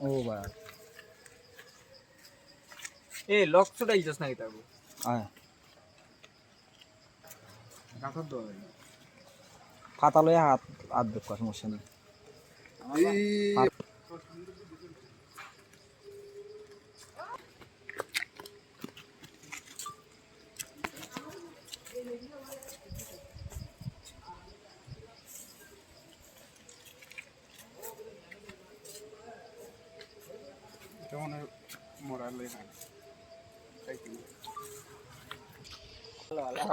ও বা এ লক ছুটাই যাস নাকি তারপর আয় কাঁথার দোয়া ফাতা লয়ে হাত হাত দেখ সমস্যা নেই কেমন মোরাল লেখা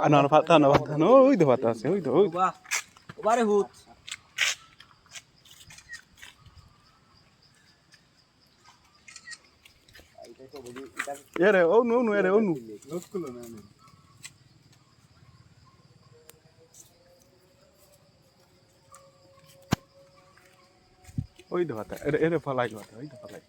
আনার পাতা না পাতা না ওই তো পাতা আছে ওই তো ওই বাহ ওবারে হুত এরে ও নু নু এরে ও নু লোকগুলো না না ওই এরে এরে ফলাই পাতা ওই তো ফলাই